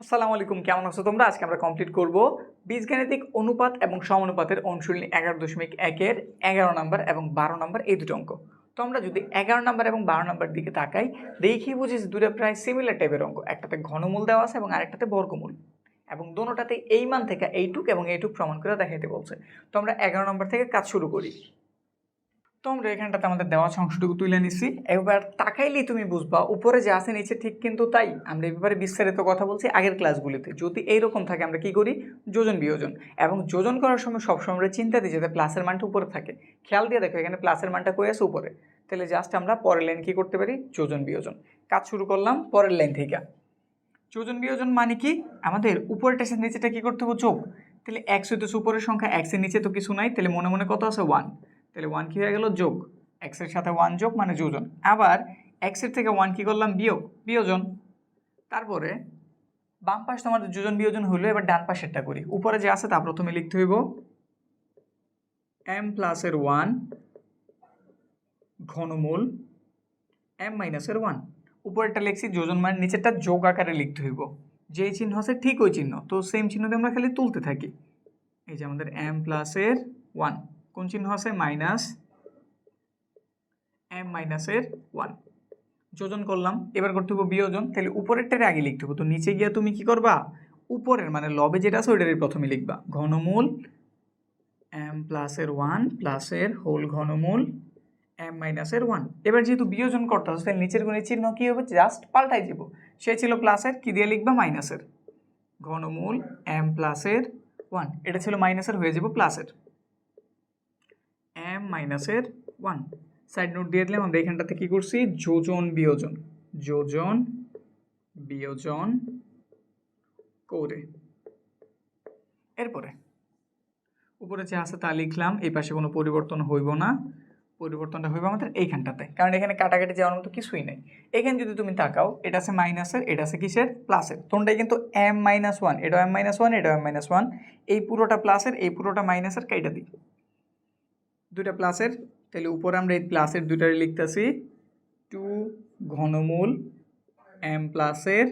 আসসালামু আলাইকুম, কেমন আছো তোমরা? আজকে আমরা কমপ্লিট করব বীজগাণিতিক অনুপাত এবং সমানুপাতের অনুশীলনী এগারো দশমিক একের এগারো নম্বর এবং বারো নম্বর এই দুটো অঙ্ক। তো আমরা যদি এগারো নম্বর এবং বারো নম্বর দিকে তাকাই, দেখি বুঝি দুটো প্রায় সিমিলার টাইপের অঙ্ক। একটাতে ঘনমূল দেওয়া আছে এবং আরেকটাতে বর্গমূল। এবং দোনোটাতে এই মান থেকে এইটুক এবং এইটুক প্রমাণ করে দেখাইতে বলছে। তো আমরা এগারো নম্বর থেকে কাজ শুরু করি। তো আমরা এখানটাতে আমাদের দেওয়া আছে অংশটুকু তুলে নিছি। এবার তাকাইলেই তুমি বুঝবা, উপরে যে আছে নিচে ঠিক কিন্তু তাই। আমরা এই ব্যাপারে বিস্তারিত কথা বলছি আগের ক্লাসগুলিতে। যদি এইরকম থাকে আমরা কি করি? যোজন বিয়োজন। এবং যোজন করার সময় সবসময় আমরা চিন্তা দিই যাতে প্লাসের মানটা উপরে থাকে। খেয়াল দিয়ে দেখো এখানে প্লাসের মানটা কই আছে উপরে? তাহলে জাস্ট আমরা পরের লাইন কি করতে পারি? যোজন বিয়োজন। কাজ শুরু করলাম পরের লাইন থেকে। যোজন বিয়োজন মানে কি? আমাদের উপরেটা সাথে নিচেটা কি করতে হবে? যোগ তাহলে এক্স হইতেছে উপরের সংখ্যা এক্সের নিচে তো কিছু নাই। তাহলে মনে মনে কত আছে? ওয়ান তাহলে ওয়ান কি হয়ে গেল? যোগ। এক্সের সাথে ওয়ান যোগ মানে যোজন। আবার এক্সের থেকে ওয়ান কি করলাম? বিয়োগ। বিয়োজন। তারপরে বাম পাশ তো আমাদের যোজন বিয়োজন হলো, এবার ডান পাশেরটা করি। উপরে যে আছে তা প্রথমে লিখতে হইব। এম প্লাসের ওয়ান ঘনমূল এম মাইনাসের ওয়ান উপরেরটা লিখছি যোজন মানে নিচেরটা যোগ আকারে লিখতে হইব। যেই চিহ্ন আছে ঠিক ওই চিহ্ন। তো সেম চিহ্ন দিয়ে আমরা খালি তুলতে থাকি। এই যে আমাদের এম প্লাসের ওয়ান কোন চিহ্ন আছে? মাইনাস এম মাইনাসের ওয়ান যোজন করলাম, এবার করতে হবে বিয়োজন। তাহলে উপরেরটারে আগে লিখতে হবে তো নিচে গিয়ে তুমি কি করবা? উপরের মানে লবে যেটা আছে, ওইটারই প্রথমে লিখবা। ঘনমূল এম প্লাসের ওয়ান প্লাসের হোল ঘনমূল এম মাইনাসের ওয়ান এবার যেহেতু বিয়োজন করতে হবে, তাহলে নিচের গুণের চিহ্ন কী হবে? জাস্ট পাল্টাই যাব সে ছিল প্লাসের কী দিয়ে লিখবা? মাইনাসের ঘনমূল এম প্লাসের ওয়ান এটা ছিল মাইনাসের হয়ে যাব প্লাসের এম মাইনাসের ওয়ান সাইড নোট দিয়ে দিলাম, আমরা এখানটাতে কী করছি? যোজন বিয়োজন। যোজন বিয়োজন করে। এরপরে, উপরে যে আছে তা লিখলাম, এই পাশে কোনো পরিবর্তন হইব না। পরিবর্তনটা হইবে আমাদের এইখানটাতে। কারণ এখানে কাটাকাটি যাওয়ার মতো কিছুই নেই। এখানে যদি তুমি তাকাও, এটা আছে মাইনাসের, এটা আছে কিসের? প্লাসের। তোমরাই কিন্তু এম মাইনাস ওয়ান এটাও এম মাইনাস ওয়ান এটাও এম মাইনাস ওয়ান এই পুরোটা প্লাসের, এই পুরোটা মাইনাসের কাইটা দিই। দুইটা প্লাসের তাহলে উপরে আমরা এই প্লাসের দুইটারে লিখতেছি। টু ঘনমূল এম প্লাসের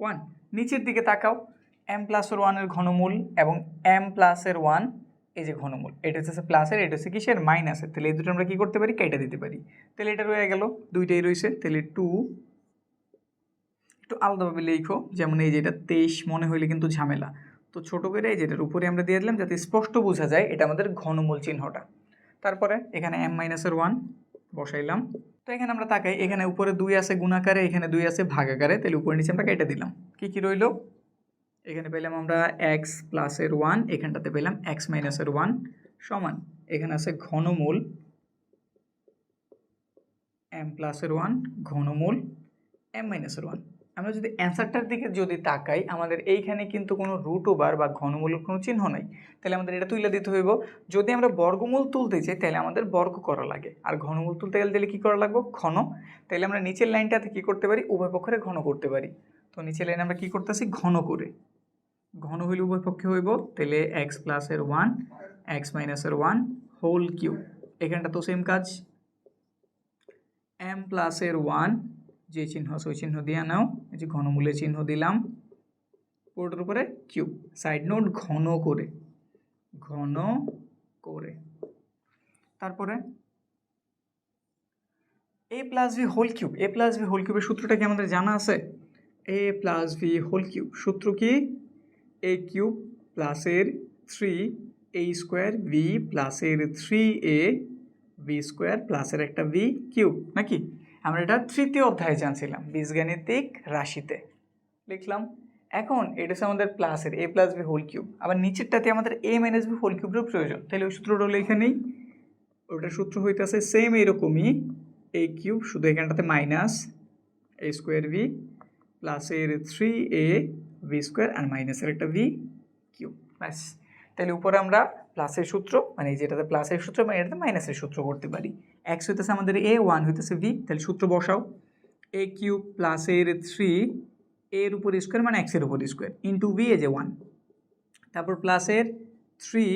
ওয়ান নিচের দিকে তাকাও এম প্লাসের ওয়ানের ঘনমূল এবং এম প্লাসের ওয়ান এই যে ঘনমূল, এটা হচ্ছে প্লাসের এটা হচ্ছে কিসের? মাইনাসের তাহলে এই দুটো আমরা কী করতে পারি? কেটে দিতে পারি। তাহলে এটা রয়ে গেল, দুইটাই রয়েছে। তাহলে টু একটু আলাদাভাবে লিখো, যেমন এই যেটা তেইশ মনে হইলে কিন্তু ঝামেলা। তো ছোটো করে এই যেটার উপরে আমরা দিয়ে দিলাম, যাতে স্পষ্ট বোঝা যায় এটা আমাদের ঘনমূল চিহ্নটা। তারপরে এখানে এম মাইনাসের ওয়ান বসাইলাম। তো এখানে আমরা তাকাই, এখানে উপরে দুই আছে গুণাকারে, এখানে দুই আছে ভাগাকারে। তাহলে উপরে নিচে আমরা কেটে দিলাম। কি কি রইল? এখানে পেলাম আমরা এক্স প্লাসের ওয়ান এখানটাতে পেলাম এক্স মাইনাসের ওয়ান সমান। এখানে আছে ঘনমূল এম প্লাসের ওয়ান ঘনমূল এম মাইনাসের ওয়ান আমরা যদি অ্যান্সারটার দিকে যদি তাকাই, আমাদের এইখানে কিন্তু কোনো রুট ওভার বা ঘনমূলের কোনো চিহ্ন নাই। তাহলে আমাদের এটা তুলে দিতে হইব। যদি আমরা বর্গমূল তুলতে চাই, তাহলে আমাদের বর্গ করা লাগে। আর ঘনমূল তুলতে গেলে তাহলে কী করা লাগবে? ঘন। তাহলে আমরা নিচের লাইনটাতে কী করতে পারি? উভয় পক্ষে ঘন করতে পারি। তো নিচের লাইনে আমরা কী করতেছি? ঘন করে। ঘন হইলে উভয় পক্ষে হইব। তাহলে এক্স প্লাসের ওয়ান এক্স মাইনাসের ওয়ান হোল কিউ এখানটা তো সেম কাজ। এম প্লাসের ওয়ান যে চিহ্ন ওই চিহ্ন দিয়ে নাও। এই যে ঘনমূলের চিহ্ন দিলাম। পুরোটার উপরে কিউব সাইড নোট ঘন করে। ঘন করে। তারপরে a plus b whole cube a plus b whole কিউবের সূত্রটা কি আমাদের জানা আছে? A plus b whole cube সূত্র কি? এ কিউব প্লাসের থ্রি এ স্কোয়ার ভি প্লাসের থ্রি এ ভি স্কোয়ার প্লাসের একটা ভি কিউব নাকি? আমরা এটা তৃতীয় অধ্যায়ে জানছিলাম, বীজগাণিতিক রাশিতে। লিখলাম, এখন এটা হচ্ছে আমাদের প্লাসের a plus b whole cube আবার নিচেরটাতে আমাদের এ মাইনাস বি হোল কিউবেরও প্রয়োজন। তাহলে ওই সূত্রটা হলো এখানেই ওটার সূত্র হইতেছে সেম এরকমই এ কিউব শুধু এখানটাতে মাইনাস এ স্কোয়ার ভি প্লাসের থ্রি এ ভি স্কোয়ার আর মাইনাসের একটা ভি কিউব ব্যাস। তাহলে উপরে আমরা প্লাসের সূত্র মানে যেটাতে প্লাসের সূত্র মানে এটাতে মাইনাসের সূত্র করতে পারি। এক্স হইতেছে আমাদের এ ওয়ান হইতেছে ভি তাহলে সূত্র বসাও। এ কিউব প্লাসের থ্রি এর উপর স্কোয়ার মানে এক্সের উপর স্কোয়ার ইন্টু ভি এ যে ওয়ান তারপর প্লাসের থ্রি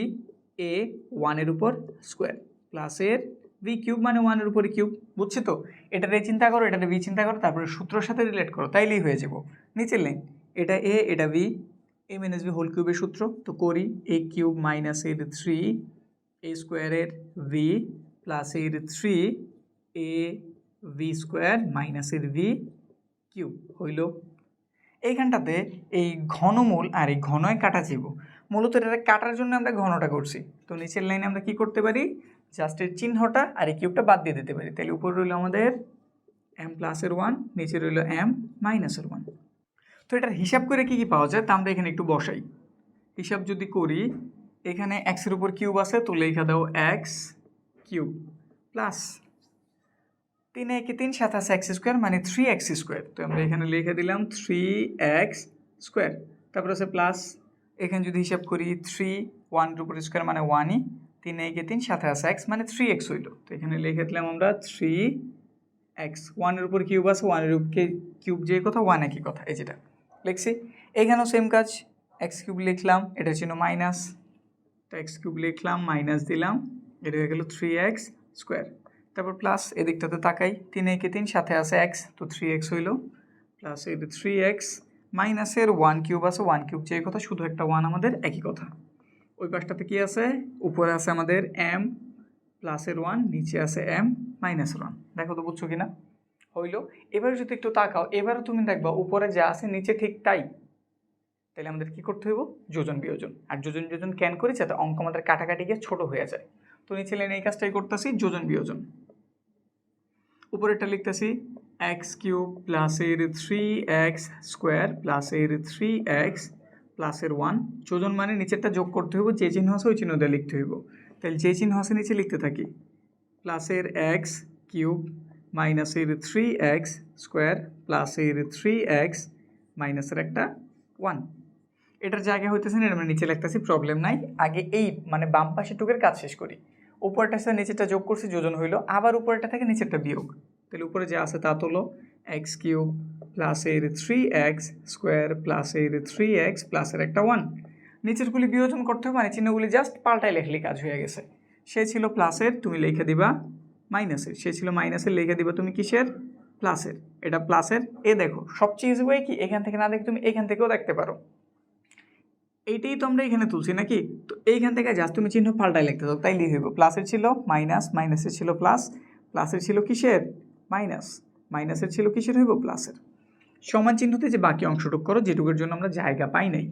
এ ওয়ানের উপর স্কোয়ার প্লাসের ভি কিউব মানে ওয়ানের উপরে কিউব বুঝছি তো? এটাতে চিন্তা করো এটাতে ভি চিন্তা করো, তারপরে সূত্রের সাথে রিলেট করো, তাইলেই হয়ে যাব। নিচের লাইন এটা এ এটা b n s b whole কিউবের সূত্র, তো করি এ কিউব মাইনাস এর থ্রি এ স্কোয়ারের ভি প্লাস এর থ্রি এ ভি স্কোয়ার মাইনাসের ভি কিউব হইল। এইখানটাতে এই ঘনমূল আর এই ঘনয় কাটা যাব মূলত এটা কাটার জন্য আমরা ঘনটা করছি। তো নিচের লাইনে আমরা কি করতে পারি? জাস্ট এর চিহ্নটা আর এই কিউবটা বাদ দিয়ে দিতে পারি। তাহলে উপরে রইল আমাদের এম প্লাসের ওয়ান নিচে রইল এম মাইনাসের ওয়ান তো এটার হিসাব করে কি কি পাওয়া যায়? তা আমরা এখানে একটু বসাই। হিসাব যদি করি, এখানে এক্সের উপর কিউব আছে, তো লেখা দাও এক্স কিউব প্লাস তিন একে তিন সাত আছে এক্স স্কোয়ার মানে থ্রি এক্স স্কোয়ার। তো আমরা এখানে লিখে দিলাম থ্রি এক্স স্কোয়ার। তারপর আছে প্লাস, এখানে যদি হিসাব করি থ্রি ওয়ানের উপর স্কোয়ার মানে ওয়ানই তিন একে তিন সাথে আছে এক্স মানে থ্রি এক্স হইল। তো এখানে লিখে দিলাম আমরা থ্রি এক্স ওয়ানের উপর কিউব আছে ওয়ানের উপর কিউব যে কথা ওয়ান একই কথা, এই যেটা। লিখছি। এখানেও সেম কাজ এক্স কিউব লিখলাম, এটা ছিল মাইনাস তো এক্স কিউব লিখলাম মাইনাস দিলাম, এটা হয়ে গেল থ্রি এক্স স্কোয়ার তারপর প্লাস এদিকটাতে তাকাই, তিন একে তিন, সাথে আছে এক্স তো থ্রি এক্স হইল। প্লাস এই থ্রি এক্স মাইনাসের ওয়ান কিউব আছে ওয়ান কিউব যে কথা, শুধু একটা ওয়ান আমাদের একই কথা। ওই পাশটাতে কি আছে? উপরে আছে আমাদের এম প্লাসের ওয়ান নিচে আছে এম মাইনাসের ওয়ান দেখো তো বুঝছ কিনা? হইল। এবারে যদি একটু তাকাও, এবারে তুমি দেখবা উপরে যা আছে নিচে ঠিক তাই। তাহলে আমাদের কি করতে হইব? যোজন বিয়োজন। আর যোজন বিয়োজন ক্যান করি যাতে অঙ্ক আমাদের কাটাকাটি গিয়ে ছোট হয়ে যায়। তো নিচে লাইনে এই কাজটাই করতেছি, যোজন বিয়োজন। উপরেরটা লিখতেছি এক্স কিউব প্লাসের থ্রি এক্স স্কোয়ার প্লাসের থ্রি এক্স প্লাসের ওয়ান যোজন মানে নিচেরটা যোগ করতে হইব, যে চিহ্ন আছে ওই চিহ্ন লিখতে হইব। তাহলে যে চিহ্ন আছে নিচে লিখতে থাকি। প্লাসের এক্স কিউব মাইনাসের থ্রি এক্স স্কোয়ার প্লাসের থ্রি এক্স মাইনাসের একটা ওয়ান এটার জায়গা হইতেছে না আমরা নিচে লিখতেছি প্রবলেম নাই। আগে এই মানে বাম পাশে টুকের কাজ শেষ করি। উপরটার সাথে নিচেরটা যোগ করছি, যোজন হইল। আবার উপরেরটা থেকে নিচেরটা বিয়োগ। তাহলে উপরে যা আছে তা তোলো। এক্স কিউব প্লাসের থ্রি এক্স স্কোয়ার প্লাসের থ্রি এক্স প্লাসের একটা ওয়ান নিচেরগুলি বিয়োজন করতে হবে মানে চিহ্নগুলি জাস্ট পাল্টাই লেখলি কাজ হয়ে গেছে। সে ছিল প্লাসের তুমি লিখে দিবা মাইনাসের, সে ছিল মাইনাসের লিখে দিবা, তুমি কিসের? প্লাসের। এটা প্লাসের, এ দেখো, সবচেয়ে ইজি ওয়ে কি? এখান থেকে না দেখে তুমি এখান থেকেও দেখতে পারো। এইটাই তো আমরা এখানে তুলছি নাকি? তো এইখান থেকে জাস্ট তুমি চিহ্ন পাল্টাই লিখতে দাও, তাই লিখে প্লাসের ছিল মাইনাস, মাইনাসের ছিল প্লাস, প্লাসের ছিল কিসের? মাইনাস। মাইনাসের ছিল কিসের হইব? প্লাসের। সমান চিহ্নতে যে বাকি অংশটুক করো, যেটুকুর জন্য আমরা জায়গা পাই নাই।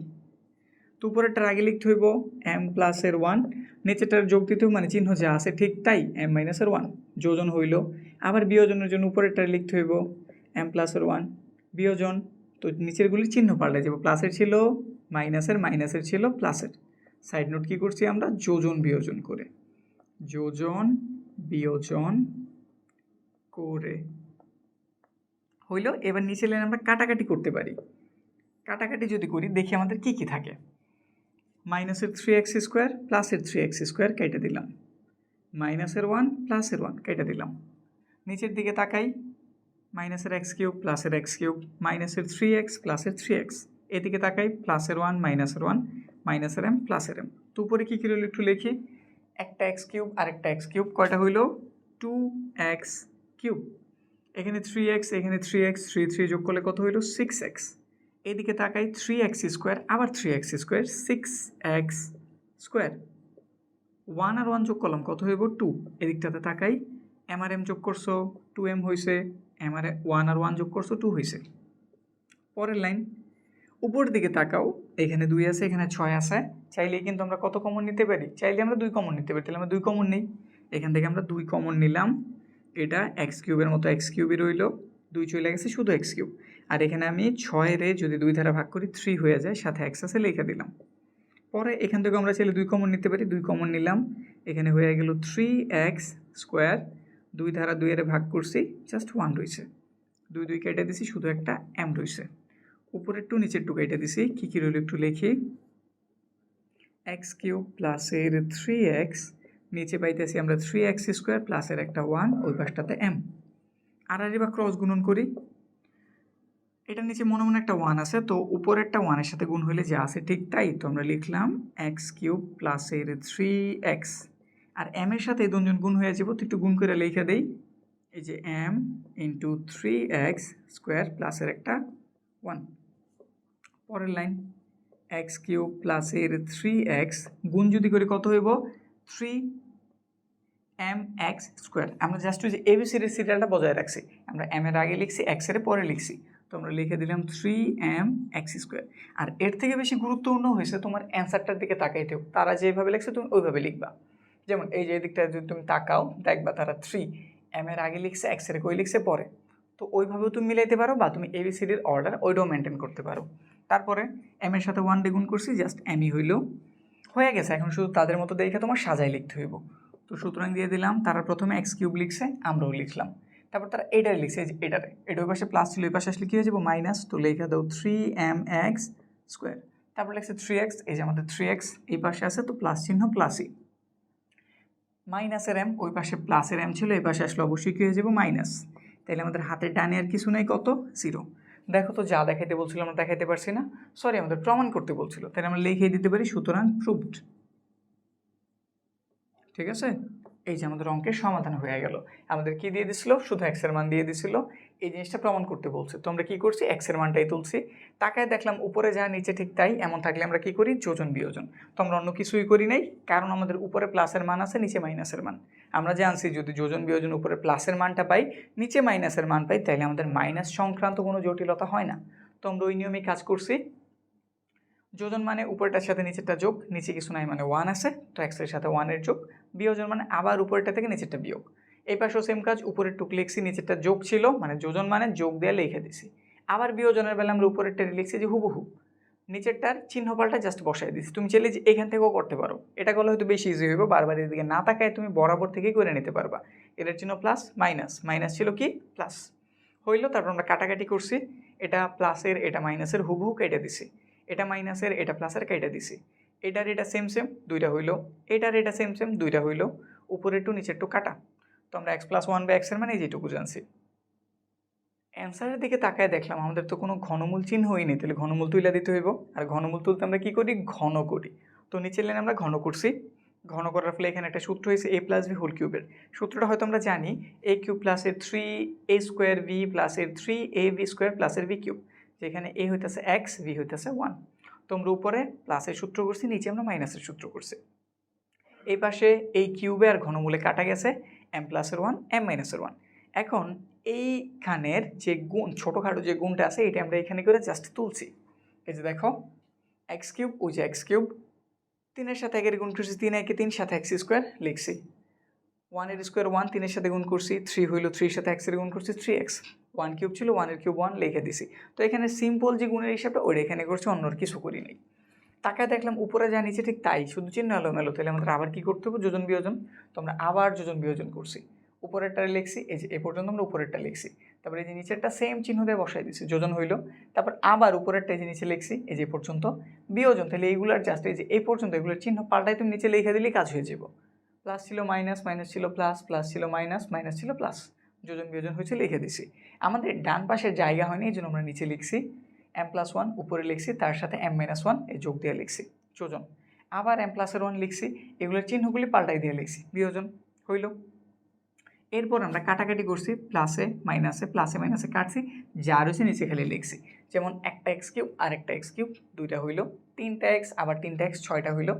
তো উপরেরটার আগে লিখতে হইব এম প্লাসের ওয়ান নিচেটার যোগ দিতে মানে চিহ্ন যা আছে ঠিক তাই এম মাইনাসের ওয়ান যোজন হইল। আবার বিয়োজনের জন্য উপরেরটার লিখতে হইব এম প্লাসের ওয়ান বিয়োজন, তো নিচেরগুলি চিহ্ন পাল্টে যাব প্লাসের ছিল মাইনাসের মাইনাসের ছিল প্লাসের সাইড নোট কী করছি আমরা? যোজন, বিয়োজন করে। যোজন, বিয়োজন করে। হইল, এবার নিচে লাইন আমরা কাটাকাটি করতে পারি। কাটাকাটি যদি করি, দেখি আমাদের কি কি থাকে। মাইনাসের থ্রি এক্স স্কোয়ার প্লাসের থ্রি এক্স স্কোয়ার কেটে দিলাম। মাইনাসের ওয়ান প্লাসের ওয়ান কেটে দিলাম। নিচের দিকে তাকাই। মাইনাসের এক্স কিউব প্লাসের এক্স কিউব মাইনাসের থ্রি এক্স প্লাসের থ্রি এক্স এদিকে তাকাই, প্লাসের ওয়ান মাইনাসের ওয়ান মাইনাসের এম প্লাসের এম তো উপরে কী কী একটু লিখি। একটা এক্স কিউব আর একটা এক্স কিউব কয়টা হইল? টু এক্স কিউব এখানে থ্রি এক্স এখানে থ্রি এক্স থ্রি থ্রি যোগ করলে কত হইল? সিক্স এক্স এদিকে তাকাই থ্রি এক্স স্কোয়ার আবার three x square six x square one আর ওয়ান যোগ করলাম, কত হইব? টু এদিকটাতে তাকাই এম আর এম যোগ করছ টু এম হয়েছে এম আর ওয়ান আর ওয়ান যোগ করছ টু হয়েছে পরের লাইন উপরের দিকে তাকাও, এখানে দুই আছে, এখানে ছয় আছে। চাইলে কিন্তু আমরা কত কমন নিতে পারি? চাইলে আমরা দুই কমন নিতে পারি, তাহলে আমরা দুই কমন নিই। এখান থেকে আমরা দুই কমন নিলাম, এটা এক্স কিউবের মতো এক্স কিউবই রইল। দুই চলে গেছে শুধু এক্স কিউব আর এখানে আমি ছয় রে যদি দুই ধারা ভাগ করি থ্রি হয়ে যায়, সাথে এক্স আছে লিখে দিলাম। পরে এখান থেকে আমরা চাইলে দুই কমন নিতে পারি, দুই কমন নিলাম। এখানে হয়ে গেল থ্রি এক্স স্কোয়ার দুই ধারা দুই এর ভাগ করছি জাস্ট ওয়ান রয়েছে। দুই দুই কেটে দিছি, শুধু একটা এম রয়েছে। উপরের টু নিচের টু কেটে দিছি, কী কী রইল একটু লিখি। এক্স কিউব প্লাসের থ্রি এক্স নিচে পাইতেছি আমরা থ্রি এক্স স্কোয়ার প্লাসের একটা ওয়ান ওই পাশটাতে এম আর বা ক্রস গুণন করি এটার নিচে মনে মনে একটা ওয়ান আছে, তো উপরেরটা ওয়ানের সাথে গুণ হইলে যা আছে ঠিক তাই তো আমরা লিখলাম এক্স কিউব প্লাসের থ্রি এক্স আর এম এর সাথে দুজন গুণ হয়ে যাব, তো একটু গুণ করে লিখে দেই। এই যে m into three x square প্লাসের একটা ওয়ান পরের লাইন এক্স কিউব প্লাসের থ্রি এক্স গুণ যদি করি কত হইব? থ্রি এম এক্স স্কোয়ার আমরা জাস্ট ওই যে এবিসির সিরিয়ালটা বজায় রাখছি। আমরা এম এর আগে লিখছি এক্সের পরে লিখছি। তো আমরা লিখে দিলাম থ্রি এম এক্স স্কোয়ার আর এর থেকে বেশি গুরুত্বপূর্ণ হয়েছে তোমার অ্যান্সারটার দিকে তাকাইতেও তারা যেভাবে লিখছে তুমি ওইভাবে লিখবা। যেমন এই যে দিকটা যদি তুমি তাকাও, দেখবা তারা থ্রি এম এর আগে লিখছে এক্সের কই লিখছে, পরে। তো ওইভাবেও তুমি মিলাইতে পারো বা তুমি এবিসিডির অর্ডার ওইটাও মেনটেন করতে পারো। তারপরে এম এর সাথে ওয়ান দ্বিগুণ করছি জাস্ট এমই হইলেও হয়ে গেছে, এখন শুধু তাদের মতো দেখে তোমার সাজাই লিখতে হইব। তো সুতরাং দিয়ে দিলাম, তারা প্রথমে এক্স কিউব লিখছে, আমরাও লিখলাম। তারপর তারা এটারে লিখছে, এই যে এটারে এটা ওই পাশে প্লাস ছিল ওই পাশে আসলে কী হয়ে যাব? মাইনাস তো লেখা দাও থ্রি এম এক্স স্কোয়ার তারপর লিখছে থ্রি এক্স এই যে আমাদের থ্রি এক্স এই পাশে আছে তো প্লাস চিহ্ন প্লাসই মাইনাসের এম ওই পাশে প্লাসের এম ছিল, এই পাশে আসলে অবশ্যই কী হয়ে যাব? মাইনাস তাহলে আমাদের হাতের ডানে আর কিছু নেই, কত? জিরো দেখো তো যা দেখাইতে বলছিল আমরা দেখাইতে পারছি না। সরি আমাদের প্রমাণ করতে বলছিল। তাহলে আমরা লিখিয়ে দিতে পারি সুতরাং প্রুভড ঠিক আছে? এই যে আমাদের অঙ্কের সমাধান হয়ে গেল। আমাদের কি দিয়ে দিছিল? শুধু এক্সের মান দিয়ে দিছিল। এই জিনিসটা প্রমাণ করতে বলছে। তো আমরা কি করছি? এক্সের মানটাই তুলছি। তাকায় দেখলাম উপরে যা, নিচে ঠিক তাই। এমন থাকলে আমরা কি করি? যোজন বিয়োজন। তো আমরা অন্য কিছুই করি নাই, কারণ আমাদের উপরে প্লাসের মান আছে, নিচে মাইনাসের মান। আমরা জানছি যদি যোজন বিয়োজন উপরে প্লাসের মানটা পাই, নিচে মাইনাসের মান পাই, তাহলে আমাদের মাইনাস সংক্রান্ত কোনো জটিলতা হয় না। তো আমরা ওই নিয়মেই কাজ করছি। যোজন মানে উপরটার সাথে নিচেরটা যোগ, নিচে কিছু নাই মানে ওয়ান আছে, তো এক্সের সাথে ওয়ানের যোগ। বিয়োজন মানে আবার উপরেরটা থেকে নিচেরটা বিয়োগ। এই পাশেও সেম কাজ, উপরের টুক লিখছি, নিচেরটা যোগ ছিল মানে যোজন মানে যোগ দিয়ে লিখে দিছি। আবার বিয়োজনের বেলা আমরা উপরেরটা লিখছি যে হুবহু। নিচেরটার চিহ্ন পাল্টা জাস্ট বসাই দিছি। তুমি চাইলে যে এখান থেকেও করতে পারো। এটা করলে হয়তো বেশি ইজি হইবে, বারবার এদিকে না তাকায় তুমি বরাবর থেকেই করে নিতে পারবা। এটার চিহ্ন প্লাস মাইনাস মাইনাস ছিল কি? প্লাস হইল, তারপর আমরা কাটাকাটি করছি। এটা প্লাসের এটা মাইনাসের হুবহু কেটে দিছি। এটা মাইনাসের এটা প্লাসের কেটে দিছি। এটার এটা সেম সেম দুইটা হইল। এটার এটা সেম সেম দুইটা হইল। উপরে টু নিচের টু কাটা। তো আমরা এক্স প্লাস ওয়ান বা এক্সের মানে যেটুকু জানছি। অ্যান্সারের দিকে তাকায় দেখলাম, আমাদের তো কোনো ঘনমূল চিহ্নই নেই, তাহলে ঘনমূল তুলে দিতে হইব। আর ঘনমূল তুলতে আমরা কী করি? ঘন করি। তো নিচের লাইনে আমরা ঘন করছি। ঘন করার ফলে এখানে একটা সূত্র হয়েছে এ প্লাস ভি হোল কিউবের সূত্রটা হয়তো আমরা জানি এ কিউব প্লাসের থ্রি এ স্কোয়ার ভি প্লাসের থ্রি এ ভি স্কোয়ার প্লাসের ভি কিউব যেখানে এ হইতেছে এক্স ভি হইতেছে ওয়ান তো আমরা উপরে প্লাসের সূত্র করছি, নিচে আমরা মাইনাসের সূত্র করছি। এই পাশে এই কিউবে আর ঘনমূলে কাটা গেছে এম প্লাসের ওয়ান এম মাইনাসের ওয়ান এখন এইখানের যে গুণ, ছোটোখাটো যে গুণটা আছে, এটা আমরা এখানে করে জাস্ট তুলছি। এই যে দেখো এক্স কিউব ওই যে এক্স কিউব তিনের সাথে একের গুণ করছি, তিন একে তিন, সাথে এক্স স্কোয়ার লিখছি। ওয়ানের স্কোয়ার ওয়ান তিনের সাথে গুণ করছি থ্রি হইল থ্রির সাথে এক্সের গুণ করছি থ্রি এক্স ওয়ান কিউব ছিল ওয়ানের কিউব ওয়ান লিখে দিছি। তো এখানে সিম্পল যে গুণের হিসাবটা, ওইটা এখানে করছি অন্য আর কিছু করি নাই। তাকায় দেখলাম উপরে যা নিচে, ঠিক তাই, শুধু চিহ্ন এলো মেলো তাহলে আমাদের আবার কী করতে হবে? যোজন বিয়োজন। তো আমরা আবার যোজন বিয়োজন করছি। উপরেরটা লিখছি, এই যে এ পর্যন্ত আমরা উপরেরটা লিখছি। তারপরে এই যে নিচেরটা সেম চিহ্ন দিয়ে বসাই দিছি, যোজন হইল। তারপর আবার উপরেরটা এই যে নিচে লিখছি, এই যে পর্যন্ত বিয়োজন। তাহলে এইগুলোর জাস্ট এই যে এই পর্যন্ত এগুলোর চিহ্ন পাল্টাই তুমি নিচে লিখে দিলেই কাজ হয়ে যাব। প্লাস ছিল মাইনাস মাইনাস ছিল প্লাস প্লাস ছিল মাইনাস মাইনাস ছিল প্লাস। যোজন বিয়োজন হয়েছে লিখে দিছি। আমাদের ডান পাশের জায়গা হয়নি, এই জন্য আমরা নিচে লিখছি। এম প্লাস ওয়ান উপরে লিখছি, তার সাথে এম মাইনাস ওয়ান এই যোগ দিয়ে লিখছি। যোজন। আবার এম প্লাসের ওয়ান লিখছি, এগুলোর চিহ্নগুলি পাল্টাই দিয়ে লিখছি। বিয়োজন হইল। এরপর আমরা কাটাকাটি করছি প্লাসে মাইনাসে প্লাসে মাইনাসে কাটছি, যা রয়েছে নিচে খালি লিখছি। যেমন একটা এক্স কিউব আর একটা এক্স কিউব দুইটা হইল, তিনটা এক্স আবার তিনটা এক্স ছয়টা হইল।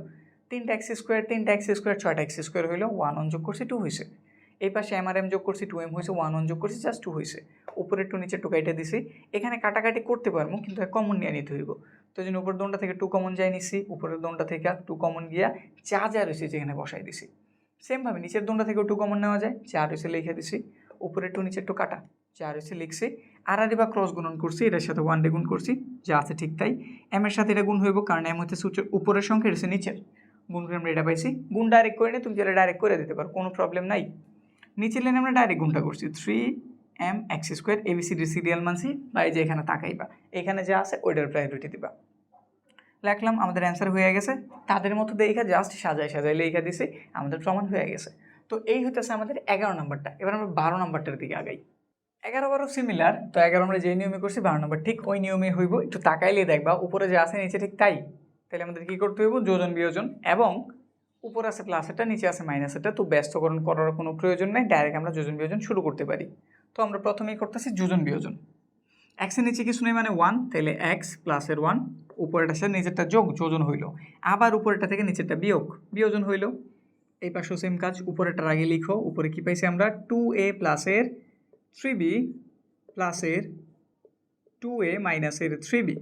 তিনটা এক্স স্কোয়ার, তিনটা এক্স স্কোয়ার, ছয়টা এক্স স্কোয়ার হইল ওয়ান অন যোগ করছি টু হয়েছে এই পাশে এম আর এম যোগ করছি টু এম হয়েছে ওয়ান অন যোগ করছি জাস্ট টু হয়েছে উপরে টু নিচে টু কাইটে দিছি। এখানে কাটাকাটি করতে পারব, কিন্তু কমন নিয়ে নিতে হইব। তো জন্য উপরের দোনটা থেকে টু কমন যাই নিছি, উপরের দোনটা থেকে টু কমন গিয়া যা যা রয়েছে যেখানে বসাই দিছি। সেমভাবে নিচের দোনটা থেকেও টু কমন নেওয়া যায়, যা রয়েছে লিখে দিছি। উপরে টু নিচে টু কাটা, যা রয়েছে লিখছি। আর আর বা ক্রস গুণন করছি, এটার সাথে ওয়ান ডে গুণ করছি, যা আছে ঠিক তাই। এম এর সাথে এটা গুণ হইব, কারণ এম হচ্ছে সূচের উপরের সংখ্যা হচ্ছে নিচের। গুণ করে আমরা এটা পাইছি। গুণ ডাইরেক্ট করে নিয়ে তুমি যেটা ডাইরেক্ট করে দিতে পারো, কোনো প্রবলেম নাই। নিচের লাইনে আমরা ডাইরেক্ট গুণটা করছি three m x square a b c d serial মানছি বা এই যে এখানে তাকাইবা, এখানে যা আছে ওইটার প্রায়োরিটি দিবা। লেখলাম, আমাদের অ্যান্সার হয়ে গেছে। তাদের মতো দেখে জাস্ট সাজাই সাজাই লেখা দিছে, আমাদের প্রমাণ হয়ে গেছে। তো এই হইতেছে আমাদের এগারো নম্বরটা। এবার আমরা বারো নম্বরটার দিকে আগাই। এগারো বারো সিমিলার তো এগারো আমরা যে নিয়মে করছি, বারো নম্বর ঠিক ওই নিয়মে হইব। একটু তাকাইলে দেখবা, উপরে যে আছে নিচে ঠিক তাই। তাহলে আমাদের কী করতে হইব? যোজন বিয়োজন এবং উপর আছে প্লাসেরটা নিচে আছে মাইনাসেরটা তো ব্যস্তকরণ করার কোনো প্রয়োজন নেই ডাইরেক্ট আমরা যোজন বিয়োজন শুরু করতে পারি। তো আমরা প্রথমেই করতেছি যোজন বিয়োজন। এক্সের নিচে কিছু নেই মানে ওয়ান তাহলে এক্স প্লাসের ওয়ান উপরেটার সাথে নিচেরটা যোগ, যোজন হইল। আবার উপরেরটা থেকে নিচেরটা বিয়োগ, বিয়োজন হইল। এই পাশেও সেম কাজ, উপরেরটার আগে লিখো, উপরে কী পাইছি আমরা? টু এ প্লাসের থ্রি বি প্লাসের টু এ মাইনাসের থ্রি বি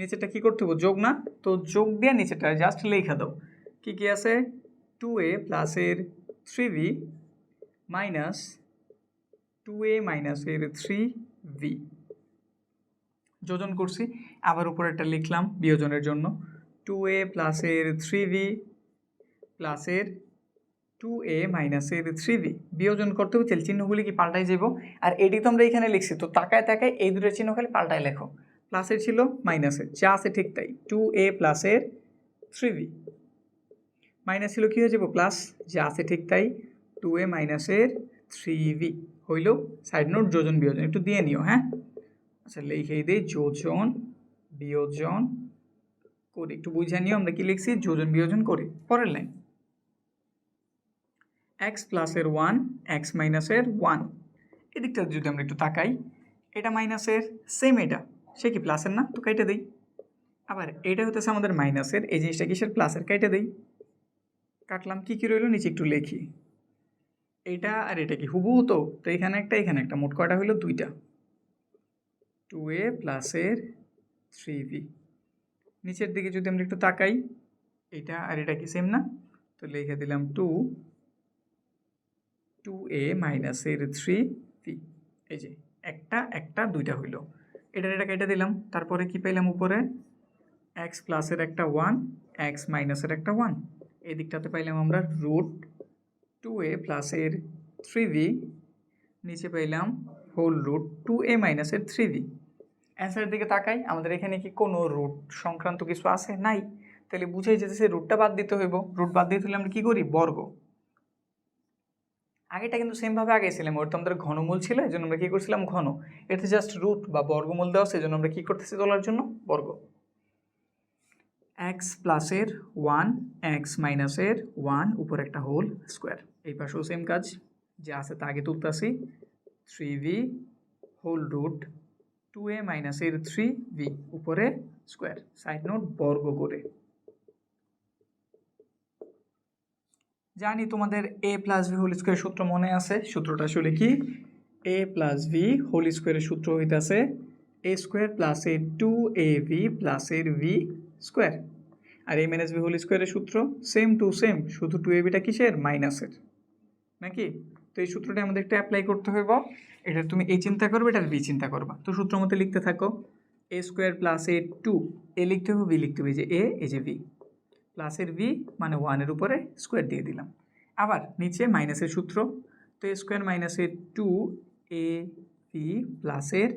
নিচেরটা কী করতে হবে? যোগ না? তো যোগ দিয়ে নিচেরটা জাস্ট লেখা দাও। কী কী আছে? টু এ প্লাসের three b minus two a মাইনাসের থ্রি ভি যোজন করছি। আবার উপরে একটা লিখলাম বিয়োজনের জন্য। টু এ প্লাসের থ্রি ভি প্লাসের টু এ মাইনাসের থ্রি ভি বিয়োজন করতে হবে চিহ্নগুলি কি পাল্টাই যাব আর এটি তো আমরা এখানে লিখছি, তো তাকায় তাকায় এই দুটো চিহ্ন খালি পাল্টায় লেখো। প্লাসের ছিল মাইনাসের যা আছে ঠিক তাই, টু এ প্লাসের থ্রি ভি মাইনাস ছিল কী হয়ে যাব? প্লাস যা আছে ঠিক তাই, টু এ মাইনাসের থ্রি ভি হইল সাইড নোট, যোজন, বিয়োজন, একটু দিয়ে নিও হ্যাঁ? আচ্ছা লিখে দিই, যোজন, বিয়োজন করি। একটু বুঝে নিও, আমরা কি লিখছি? যোজন, বিয়োজন করি, পরের লাইন। এক্স প্লাসের ওয়ান এক্স মাইনাসের ওয়ান এদিকটা যদি আমরা একটু তাকাই, এটা মাইনাসের সেম এটা। সে কি প্লাসের না? তো কেটে দিই। আবার এটা হতেছে আমাদের মাইনাসের এই জিনিসটা কিসের প্লাসের কেটে দিই। কাটলাম। কী কী রইল? নিচে একটু লেখি। এটা আর এটা কি? হুবহু তো। তো এখানে একটা এখানে একটা। মোট কয়টা হইল? দুইটা। টু এ প্লাসের থ্রি ভি নিচের দিকে যদি আমরা একটু তাকাই এটা আর এটা কি সেম না? তো লিখে দিলাম টু টু এ মাইনাসের থ্রি ভি এই যে একটা একটা, দুইটা হইল। এটার এটা কেটে দিলাম। তারপরে কি পেলাম উপরে? এক্স প্লাসের একটা ওয়ান এক্স মাইনাসের একটা ওয়ান এই দিকটাতে পাইলাম আমরা রুট টু এ প্লাসের থ্রি ভি নিচে পাইলাম হোল রুট টু এ মাইনাসের থ্রি ভি অ্যান্সারের দিকে তাকাই, আমাদের এখানে কি কোনো রুট সংক্রান্ত কিছু আছে? নাই। তাহলে বুঝাই যেতেছে রুটটা বাদ দিতে হইব। রুট বাদ দিতে হলে আমরা কী করি? বর্গ। আগেটা কিন্তু সেমভাবে আগেছিলাম ওর তো আমাদের ঘনমূল ছিল এই জন্য আমরা কী করছিলাম ঘন। এতে জাস্ট রুট বা বর্গমূল দেওয়া সেই জন্য আমরা কী করতেছি তোলার জন্য? বর্গ। এক্স প্লাসের ওয়ান এক্স মাইনাসের ওয়ান উপর একটা হোল স্কোয়ার এই পাশেও সেম কাজ, যা আছে তা আগে তুলতেছি। Three b whole root two a মাইনাসের থ্রি ভি উপরে স্কোয়ার সাইড নোট বর্গ করে। জানি তোমাদের a plus b whole square সূত্র মনে আছে। সূত্রটা আসলে কি? এ প্লাস ভি হোল স্কোয়ারের সূত্র হইতাছে a square plus a two a b প্লাসের ভি স্কোয়ার আর এ মাইনাস ভি হোল স্কোয়ারের সূত্র সেম টু সেম শুধু টু এ ভিটা কিসের? মাইনাসের নাকি? তো এই সূত্রটা আমাদের একটু অ্যাপ্লাই করতে হইব। এটা তুমি এ চিন্তা করবে এটার বি চিন্তা করবা। তো সূত্র মতো লিখতে থাকো। A square plus a two a লিখতে হবে বি লিখতে হবে। যে এ এ যে ভি প্লাসের ভি মানে ওয়ানের উপরে স্কোয়ার দিয়ে দিলাম। আবার নিচে মাইনাসের সূত্র, তো এ স্কোয়ার মাইনাসের টু এ ভি প্লাসের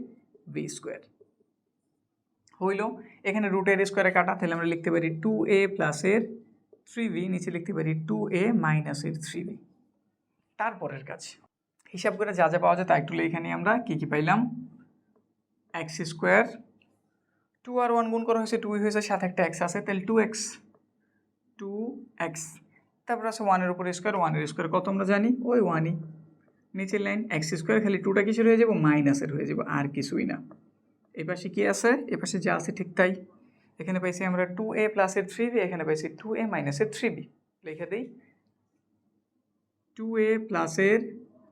ভি স্কোয়ার হইল, এখানে রুটের স্কোয়ারে কাটা, তাহলে আমরা লিখতে পারি টু এ প্লাসের থ্রি ভি নিচে লিখতে পারি টু এ মাইনাসের থ্রি ভি তারপরের কাজ, হিসাব করে যা যা পাওয়া যায় তা একটু এখানে আমরা, কী কী পাইলাম? এক্স স্কোয়ার টু আর ওয়ান গুণ করা হয়েছে টুই হয়েছে, সাথে একটা এক্স আছে, তাহলে টু এক্স টু এক্স তারপর আছে ওয়ানের উপর স্কোয়ার ওয়ানের স্কোয়ার কত আমরা জানি? ওই ওয়ানই নিচের লাইন এক্স স্কোয়ার খালি টুটা কিসের হয়ে যাব? মাইনাসের হয়ে যাব, আর কিছুই না। এই পাশে কী আছে? এ পাশে যা আছে ঠিক তাই। এখানে পাইছি আমরা টু এ প্লাসের থ্রি বি এখানে পাইছি টু এ মাইনাসের থ্রি বি লিখে দিই। টু এ প্লাসের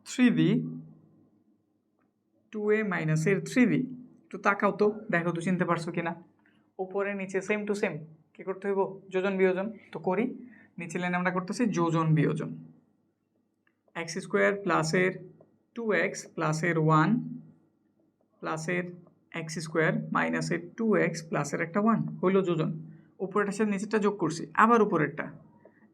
থ্রি বি টু এ মাইনাসের থ্রি বি একটু তাকাও তো, দেখো তো চিনতে পারছ কিনা। উপরে, নিচে সেম টু সেম কী করতে হইব? যোজন বিয়োজন। তো করি। নিচে লাইনে আমরা করতেছি যোজন বিয়োজন। এক্স স্কোয়ার প্লাসের টু এক্স প্লাসের ওয়ান প্লাসের এক্স স্কোয়ার মাইনাসের টু এক্স প্লাসের একটা ওয়ান হইল যোজন। উপরেরটার সাথে নিচেরটা যোগ করছি। আবার উপরেরটা।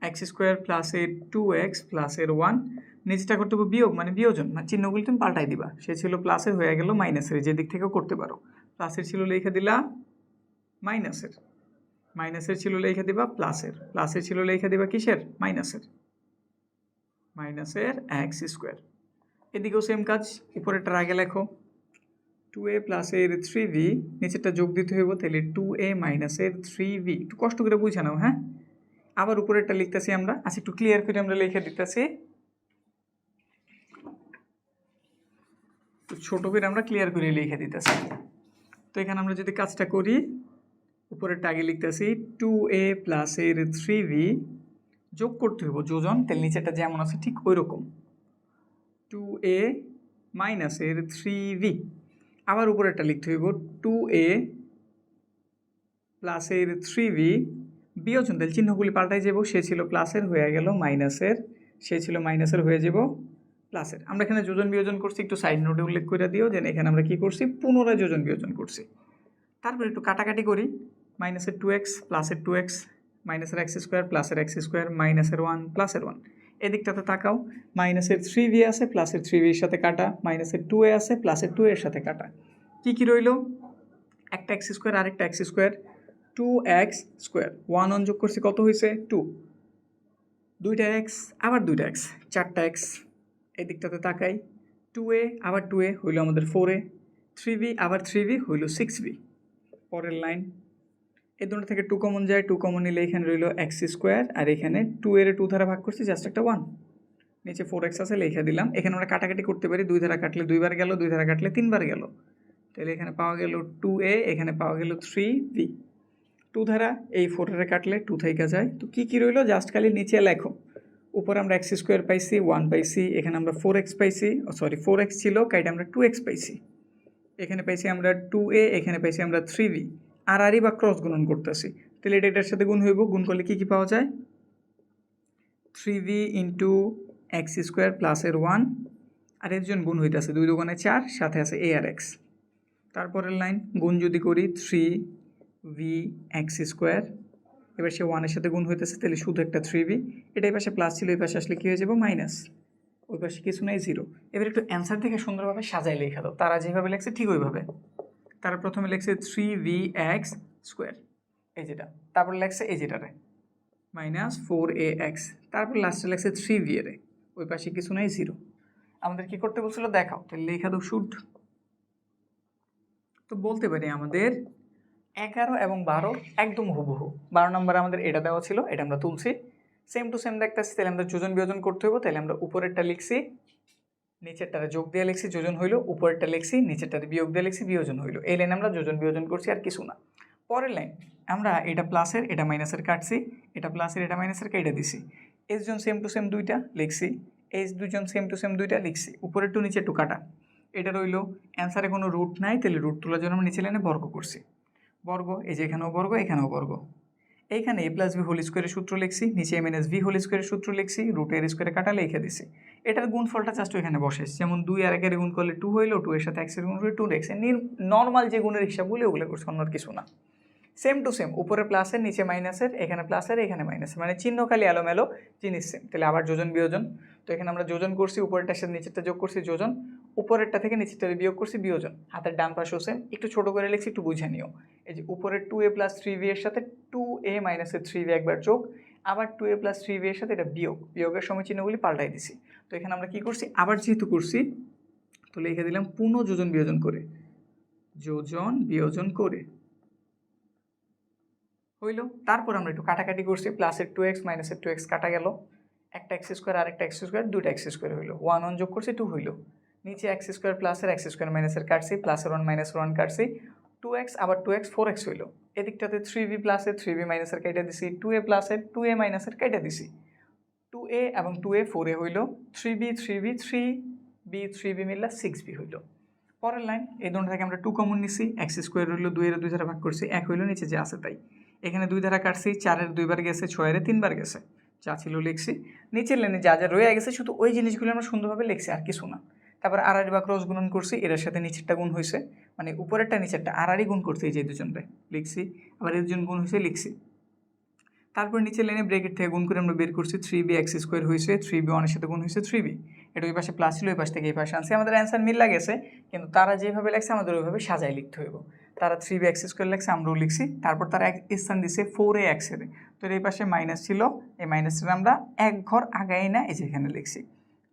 এক্স স্কোয়ার প্লাসের টু এক্স প্লাসের ওয়ান নিচেটা করতে হবে বিয়োগ মানে বিয়োজন। মানে চিহ্নগুলি তুমি পাল্টাই দিবা। সে ছিল প্লাসের হয়ে গেল মাইনাসের যে দিক থেকেও করতে পারো। প্লাসের ছিল লিখে দিলা মাইনাসের মাইনাসের ছিল লিখে দিবা প্লাসের। প্লাসের ছিল লিখে দিবা কিসের? মাইনাসের। মাইনাসের এক্স স্কোয়ার এদিকেও সেম কাজ, উপরেরটার আগে লেখো। টু এ প্লাসের থ্রি ভি নিচেরটা যোগ দিতে হইব তাহলে টু এ মাইনাসের থ্রি ভি একটু কষ্ট করে বুঝে নাও হ্যাঁ? আবার উপরেরটা লিখতেছি আমরা। আচ্ছা একটু ক্লিয়ার করে আমরা লিখে দিতেছি। তো ছোটো করে আমরা ক্লিয়ার করে লিখে দিতেছি। তো এখানে আমরা যদি কাজটা করি উপরের আগে লিখতেছি টু এ প্লাস এর থ্রি ভি যোগ করতে হইব যোজন, তাহলে নিচেটা যেমন আছে ঠিক ওই রকম টু এ মাইনাস এর থ্রি ভি আবার উপরেরটা লিখতে হইব টু এ প্লাসের থ্রি ভি বিয়োজন, তাহলে চিহ্নগুলি পাল্টাই যাব সে ছিল প্লাসের হয়ে গেল মাইনাসের সে ছিল মাইনাসের হয়ে যাব প্লাসের আমরা এখানে যোজন বিয়োজন করছি, একটু সাইড নোটে উল্লেখ করে দিও যে এখানে আমরা কি করছি? পুনরায় যোজন বিয়োজন করছি। তারপর একটু কাটাকাটি করি। মাইনাসের টু এক্স প্লাসের টু এক্স মাইনাসের এক্স স্কোয়ার প্লাসের এক্স স্কোয়ার মাইনাসের ওয়ান প্লাসের ওয়ান এদিকটাতে তাকাও মাইনাসের থ্রি ভি আছে প্লাসের থ্রি ভির সাথে কাটা মাইনাসের টু এ আছে প্লাসের টু এর সাথে কাটা। কী কী রইল? একটা এক্স স্কোয়ার আরেকটা x square two x square one one যোগ করছি কত হয়েছে টু দুইটা এক্স আবার দুইটা এক্স চারটা এক্স এই দিকটাতে তাকাই টু এ আবার টু এ হইল আমাদের ফোর এ থ্রি বি আবার থ্রি বি হইল সিক্স বি পরের লাইন এই দুটো থেকে টু কমন যায় টু কমন নিলে এখানে রইল এক্স স্কোয়ার আর এখানে টু এর টু ধারা ভাগ করছি জাস্ট একটা ওয়ান নিচে ফোর এক্স আছে, লিখে দিলাম। এখানে আমরা কাটাকাটি করতে পারি, দুই ধারা কাটলে দুইবার গেল, দুই ধারা কাটলে তিনবার গেল। তাহলে এখানে পাওয়া গেল টু এ এখানে পাওয়া গেল থ্রি বি টু ধারা, এই ফোরের কাটলে টু থেকে যায়। তো কী কী রইল? জাস্ট খালি নিচে লেখো। উপরে আমরা এক্স স্কোয়ার পাইছি ওয়ান পাইছি, এখানে আমরা ফোর এক্স পাইছি সরি ফোর এক্স ছিল, কাইটা আমরা টু এক্স পাইছি। এখানে পাইছি আমরা টু এ এখানে পাইছি আমরা থ্রি বি আরই বা ক্রস গুণন করতেছি। তাহলে এটা এটার সাথে গুণ হইব, গুণ করলে কী কী পাওয়া যায়? Three b into x square প্লাসের ওয়ান আর এর জন্য গুণ হইতেছে দুই দোকানে চার, সাথে আছে এ আর এক্স তারপরের লাইন গুণ যদি করি থ্রি ভি এক্স স্কোয়ার এবার সে ওয়ানের সাথে গুণ হইতেছে, তাহলে শুধু একটা থ্রি ভি এটা এই পাশে প্লাস ছিল, এই পাশে আসলে কী হয়ে যাব? মাইনাস ওই পাশে কিছু নাই জিরো এবার একটু অ্যান্সার থেকে সুন্দরভাবে সাজাই লেখা দাও। তারা যেভাবে লেখছে, ঠিক ওইভাবে। তারা প্রথমে লেখছে থ্রি ভি এক্স স্কোয়ার এই যেটা। তারপর লেখছে এই মাইনাস ফোর এ এক্স তারপর লাস্টে লেখছে থ্রি ভি এর ওই পাশে কিছু নেই জিরো আমাদের কি করতে বলছিল? দেখাও, তাহলে লেখা দাও শুট তো বলতে পারি আমাদের এগারো এবং বারো একদম হুবহু। বারো নম্বর আমাদের এটা দেওয়া ছিল, এটা আমরা তুলছি। সেম টু সেম দেখতেছি, তাহলে আমরা যোজন বিয়োজন করতে হব তাহলে আমরা উপরেরটা লিখছি নিচেরটারে যোগ দিয়ে লিখছি, যোজন হইল, উপরেরটা লিখছি, নিচেরটাতে বিয়োগ দিয়ে লিখছি, বিয়োজন হইল। এই লাইনে আমরা যোজন, বিয়োজন করছি আর কিছু না। পরের লাইন আমরা এটা প্লাসের এটা মাইনাসের কাটছি, এটা প্লাসের এটা মাইনাসের কেটে দিছি। এস জন সেম টু সেম দুইটা লিখছি এস দুজন সেম টু সেম দুইটা লিখছি, উপরের টু নিচের টু কাটা। এটা রইল অ্যান্সারে কোনো রুট নাই, তাহলে রুট তোলার জন্য আমরা নিচে লাইনে বর্গ করছি। বর্গ, এই যে এখানেও বর্গ এখানেও বর্গ। এইখানে এ প্লাস ভি হোল স্কোয়ারের সূত্র লিখছি, নিচে m n s b whole স্কোয়ারের সূত্র লিখছি রুট এর স্কোয়ারে কাটা লিখে দিছি। এটার গুণফলটা জাস্ট এখানে বসে। যেমন দুই আর একের গুণ করলে টু হইল টু এর সাথে এক্সের গুণ করলে টু এক্স নর্মাল যে গুণের হিসাবগুলি ওগুলো করছে অন্য কিছু না। সেম টু সেম উপরে প্লাসের নিচে মাইনাসের এখানে প্লাসের এখানে মাইনাসের মানে চিহ্ন খালি এলোমেলো, জিনিস সেম তাহলে আবার যোজন বিয়োজন। তো এখানে আমরা যোজন করছি উপরেরটার সাথে নিচেরটা যোগ করছি, যোজন। উপরেরটা থেকে নিচেরটা বিয়োগ করছি বিয়োজন। হাতের ডান পাশেও সেম একটু ছোটো করে লিখছি, একটু বুঝে নিও। এই যে উপরের two a plus three b এর সাথে টু এ মাইনাসের থ্রি ভি একবার যোগ, আবার two a plus three b এর সাথে এটা বিয়োগ। বিয়োগের সময় চিহ্নগুলি পাল্টাই দিছি। তো এখানে আমরা কী করছি? আবার যেহেতু করছি, তো লিখে দিলাম পুনঃ যোজন বিয়োজন করে। যোজন, বিয়োজন করে। হইল? তারপর আমরা একটু কাটাকাটি করছি। প্লাসের টু এক্স মাইনাসের টু এক্স কাটা গেল। একটা এক্স স্কোয়ার আর একটা এক্স স্কোয়ার দুটো এক্স স্কোয়ার হইল। ওয়ান ওয়ান যোগ করছে টু হইল। নিচে এক্স স্কোয়ার প্লাসের এক্স স্কোয়ার মাইনাসের কাটছি প্লাসের ওয়ান মাইনাস ওয়ান কাটছি। টু এক্স আবার টু এক্স ফোর এক্স হইল। এদিকটাতে থ্রি বি প্লাসের থ্রি বি মাইনাসের কেটে দিছি টু এ প্লাসের টু এ মাইনাসের কেটে দিছি। টু এ এবং টু এ ফোর এ হইল। Three b three b three b three b মিললা সিক্স বি হইল। পরের লাইন এই দুটো থেকে আমরা টু কমন নিছি এক্স স্কোয়ার হইল দুইয়ের দুই ধারা ভাগ করছি, এক হইল নিচে যে আছে তাই। এখানে দুই ধারা কাটছি, চারের দুইবার গেছে ছয়ের তিনবার গেছে। যা ছিল লিখছি। নিচের লাইনে যা যা রয়ে গেছে, শুধু ওই জিনিসগুলো আমরা সুন্দরভাবে লিখছি, আর কিছু না। তারপর আড়াড়ি বা ক্রস গুণন করছি, এটার সাথে নিচেরটা গুণ হয়েছে মানে উপরেরটা, নিচেরটা আড়াড়ি গুণ করছে এই যে দুজনরে। লিখছি, আবার এই দুজন গুণ হয়েছে লিখছি। তারপর নিচের লাইনে ব্রেকেট থেকে গুণ করে আমরা বের করছি থ্রি বি এক্স স্কোয়ার হয়েছে থ্রি বি ওয়ানের সাথে গুণ হয়েছে থ্রি বি এটা ওই পাশে প্লাস ছিল, ওই পাশ থেকে এই পাশে আনছি। আমাদের অ্যান্সার মিল লাগেছে, কিন্তু তারা যেভাবে লেখছে, আমাদের ওইভাবে সাজাই লিখতে হইব। তারা থ্রি বি এক্স স্কোয়ার লেখছে, আমরাও লিখছি। তারপর তারা এক স্থান দিছে ফোর এ এক্সের তো এই পাশে মাইনাস ছিল, এই মাইনাসটা আমরা এক ঘর আগাই না, এই যেখানে লিখছি।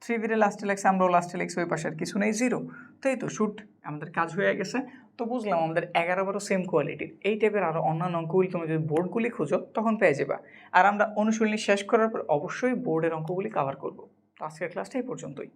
থ্রি বিরে লাস্টে লেখছে আমরাও লাস্টে লেখছি ওই পাশে আর কিছু নেই জিরো তাই তো শুট আমাদের কাজ হয়ে গেছে। তো বুঝলাম আমাদের এগারো বারো সেম কোয়ালিটির এই টাইপের আরও অন্যান্য অঙ্কগুলি তুমি যদি বোর্ডগুলি খুঁজো, তখন পেয়ে যাবা। আর আমরা অনুশীলনী শেষ করার পর অবশ্যই বোর্ডের অঙ্কগুলি কভার করব। আজকের ক্লাসটা এই পর্যন্তই।